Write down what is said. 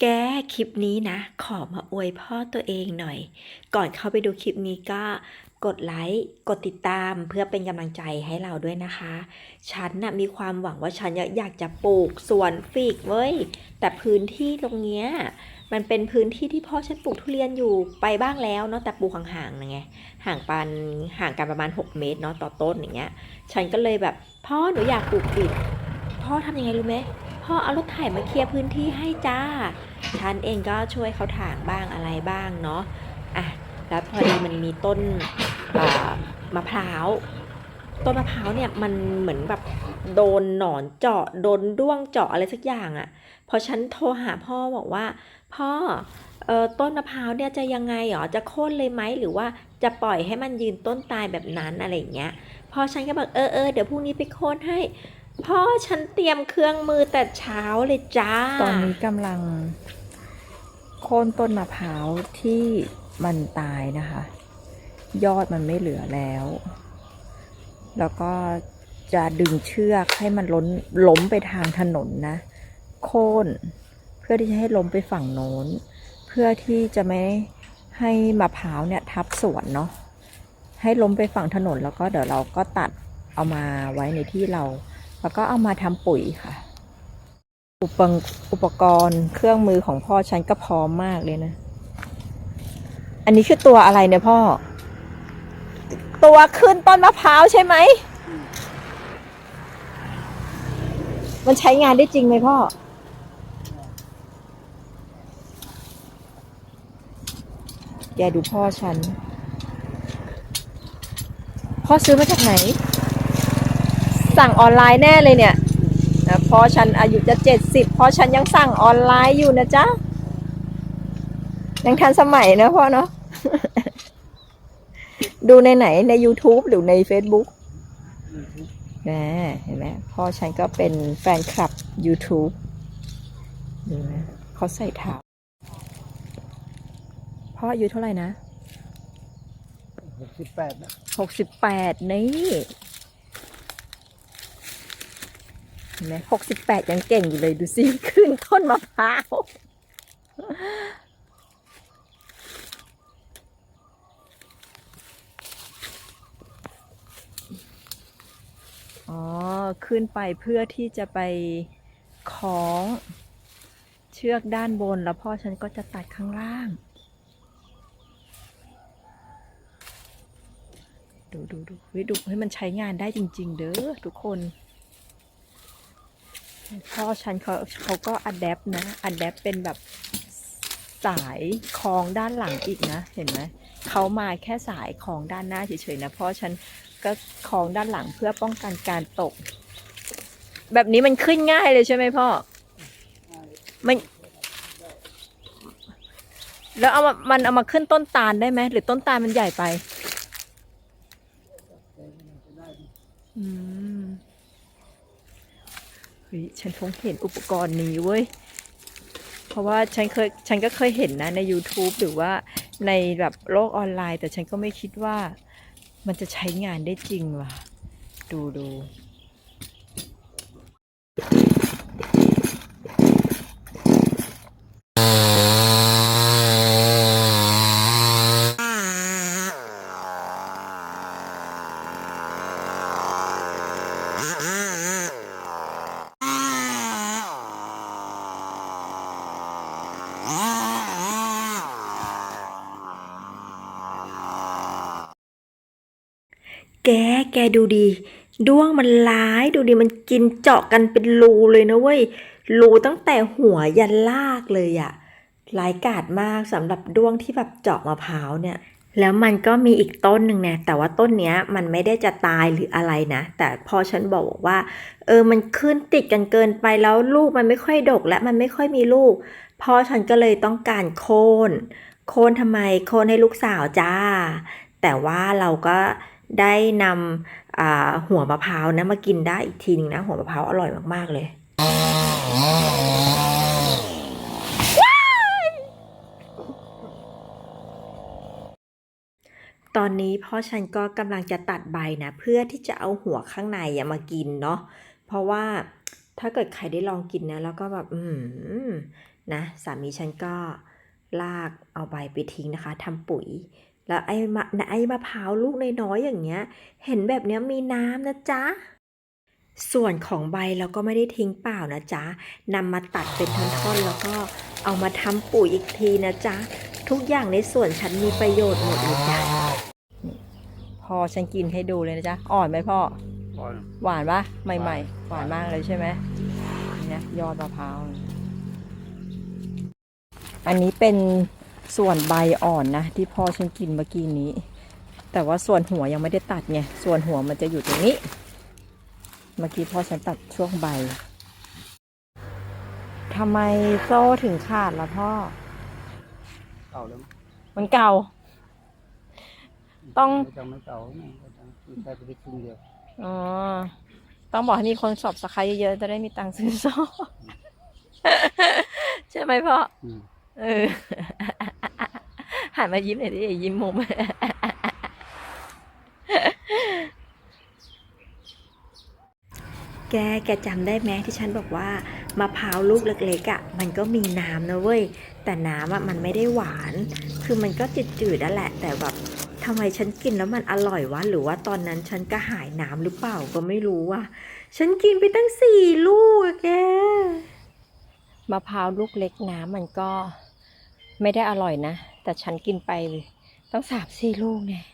แกคลิปนี้นะ ขอมาอวยพ่อตัวเองหน่อย ก่อนเข้าไปดูคลิปนี้ก็กดไลค์ กดติดตามเพื่อเป็นกำลังใจให้เราด้วยนะคะ ฉันน่ะมีความหวังว่าฉันอยากจะปลูกสวนฟิกเว้ย แต่พื้นที่ตรงเนี้ยมันเป็นพื้นที่ที่พ่อฉันปลูกทุเรียนอยู่ไปบ้างแล้วเนาะแต่ปลูกห่างๆนะไงห่างปันห่างกันประมาณ 6 เมตรเนาะต่อต้นอย่างเงี้ย ฉันก็เลยแบบพ่อหนูอยากปลูกฟิกพ่อทำยังไงรู้ไหม พ่อเอารถไถมาเคลียร์พื้นที่ให้จ้า ฉันเองก็ช่วยเขาถางบ้างอะไรบ้างเนาะอะแล้วพอดีมันมีต้นมะพร้าวต้นมะพร้าวเนี่ยมันเหมือนแบบโดนหนอนเจาะโดนด้วงเจาะอะไรสักอย่างอะ่ะพอฉันโทรหาพ่อบอกว่า พ่อเออต้นมะพร้าวเนี่ยจะยังไงหรอจะโค่นเลยไหมหรือว่าจะปล่อยให้มันยืนต้นตายแบบนั้นอะไรอย่างเงี้ยพอฉันก็บอกเออเออเดี๋ยวพรุ่งนี้ไปโค่นให้ พ่อฉันเตรียมเครื่องมือแต่เช้าเลยจ้า ตอนนี้กำลัง โค่นต้นมะพร้าวที่มันตายนะคะ ยอดมันไม่เหลือแล้ว แล้วก็จะดึงเชือกให้มันล้นล้มไปทางถนนนะ โค่นเพื่อที่จะให้ล้มไปฝั่งโน้น เพื่อที่จะไม่ให้มะพร้าวเนี่ยทับสวนเนาะให้ล้มไปฝั่งถนนแล้วก็เดี๋ยวเราก็ตัดเอามาไว้ในที่เรา แล้วก็เอามาทำปุ๋ยค่ะ อุปกรณ์อุปกรณ์เครื่องมือของพ่อฉันก็พร้อมมากเลยนะ อันนี้คือตัวอะไรเนี่ยพ่อ ตัวขึ้นต้นมะพร้าวใช่ไหม มันใช้งานได้จริงไหมพ่อแกดูพ่อฉัน พ่อซื้อมาจากไหน สั่งออนไลน์แน่เลยเนี่ยนะพอฉันอายุจะเจ็ดสิบพอฉันยังสั่งออนไลน์อยู่นะจ๊ะ ยังทันสมัยนะพ่อเนาะดูในไหนใน YouTube หรือใน Facebook แหมเห็นไหมพ่อฉันก็เป็นแฟนคลับ YouTube ดูนะเขาใส่เท้าพ่ออายุเท่าไหร่นะหกสิบแปดนะหกสิบแปดนี่ เห็นไหมหกสิบแปดยังเก่งอยู่เลยดูสิขึ้นต้นมะพร้าวอ๋อ ขึ้นไปเพื่อที่จะไปคล้องเชือกด้านบนแล้วพ่อฉันก็จะตัดข้างล่าง ดูดูดูดูเฮ้มันใช้งานได้จริง ๆ เด้อทุกคน พ่อฉันเขาเขาก็อัดแอปนะอัดแอปเป็นแบบสายคล้องด้านหลังอีกนะ เห็นไหมเขามาแค่สายคล้องด้านหน้าเฉยๆนะพ่อฉันก็คล้องด้านหลังเพื่อป้องกันการตก แบบนี้มันขึ้นง่ายเลยใช่ไหมพ่อมันแล้วเอามามันเอามาขึ้นต้นตาลได้ไหมหรือต้นตาลมันใหญ่ไป อืม เฮ้ยฉันคงเห็นอุปกรณ์นี้เว้ย เพราะว่าฉันเคยฉันก็เคยเห็นนะใน YouTube หรือว่าในแบบโลกออนไลน์ แต่ฉันก็ไม่คิดว่ามันจะใช้งานได้จริงว่ะ ดูดู แกแกดูดีด้วงมันร้ายดูดิมันกินเจาะกันเป็นรูเลยนะเว้ยรูตั้งแต่หัวยันลากเลยอะร้ายกาจมากสำหรับด้วงที่แบบเจาะมะพร้าวเนี่ย แล้วมันก็มีอีกต้นหนึ่งนะแต่ว่าต้นเนี้ยมันไม่ได้จะตายหรืออะไรนะ แต่พอฉันบอกว่า เออมันขึ้นติดกันเกินไปแล้วลูกมันไม่ค่อยดก และมันไม่ค่อยมีลูกพ่อฉันก็เลยต้องการโค่นโค่นทำไมโค่นให้ลูกสาวจ้า แต่ว่าเราก็ ได้นำหัวมะพร้าวนะมากินได้อีกทีหนึงนะ หัวมะพร้าวอร่อยมาก ๆ เลยตอนนี้พ่อฉันก็กำลังจะตัดใบนะเพื่อที่จะเอาหัวข้างในอะมากินเนาะเพราะว่าถ้าเกิดใครได้ลองกินนะ แล้วก็แบบอืมนะสามีฉันก็ลากเอาใบไปทิ้งนะคะทำปุ๋ย แล้วไอ้มะไอ้มะพร้าวลูกน้อยๆอย่างเงี้ย เห็นแบบเนี้ยมีน้ำนะจ๊ะ ส่วนของใบเราก็ไม่ได้ทิ้งเปล่านะจ๊ะนำมาตัดเป็นท่อนๆแล้วก็เอามาทำปุ๋ยอีกทีนะจ๊ะ ทุกอย่างในสวนฉันมีประโยชน์หมดเลยจ้ะพ่อฉันกินให้ดูเลยนะจ๊ะ อ่อนไหมพ่อก่อน หวานปะใหม่ๆ หวานมากเลยใช่ไหมเนี่ยยอดมะพร้าว อันนี้เป็น ส่วนใบอ่อนนะ ที่พ่อฉันกินเมื่อกี้นี้ แต่ว่าส่วนหัวยังไม่ได้ตัดไงส่วนหัวมันจะอยู่ตรงนี้ เมื่อกี้พ่อฉันตัดช่วงใบทำไมโซ่ถึงขาดล่ะพ่อ เก่าแล้วมันเก่า ต้องจังไม่เก่าเนี่ยจังมีแค่ไปครึ่งเดียวอ๋อ ต้องบอกให้มีคนสอบสกายเยอะๆ จะได้มีตังค์ซื้อโซ่ ใช่ไหมพ่อ อืม เออหันมายิ้มหน่อยดิยิ้มมุมแก แกจำได้ไหมที่ฉันบอกว่ามะพร้าวลูกเล็กๆอะ่ะ มันก็มีน้ำนะเว้ย แต่น้ำอะมันไม่ได้หวาน คือมันก็จืดๆนั่นแหละ แต่แบบทำไมฉันกินแล้วมันอร่อยวะ หรือว่าตอนนั้นฉันก็หายน้ำหรือเปล่าก็ไม่รู้อะ ฉันกินไปตั้งสี่ลูกอะแก มะพร้าวลูกเล็กน้ำมันก็ ไม่ได้อร่อยนะ แต่ฉันกินไปตั้งสามสี่ลูกเนี่ย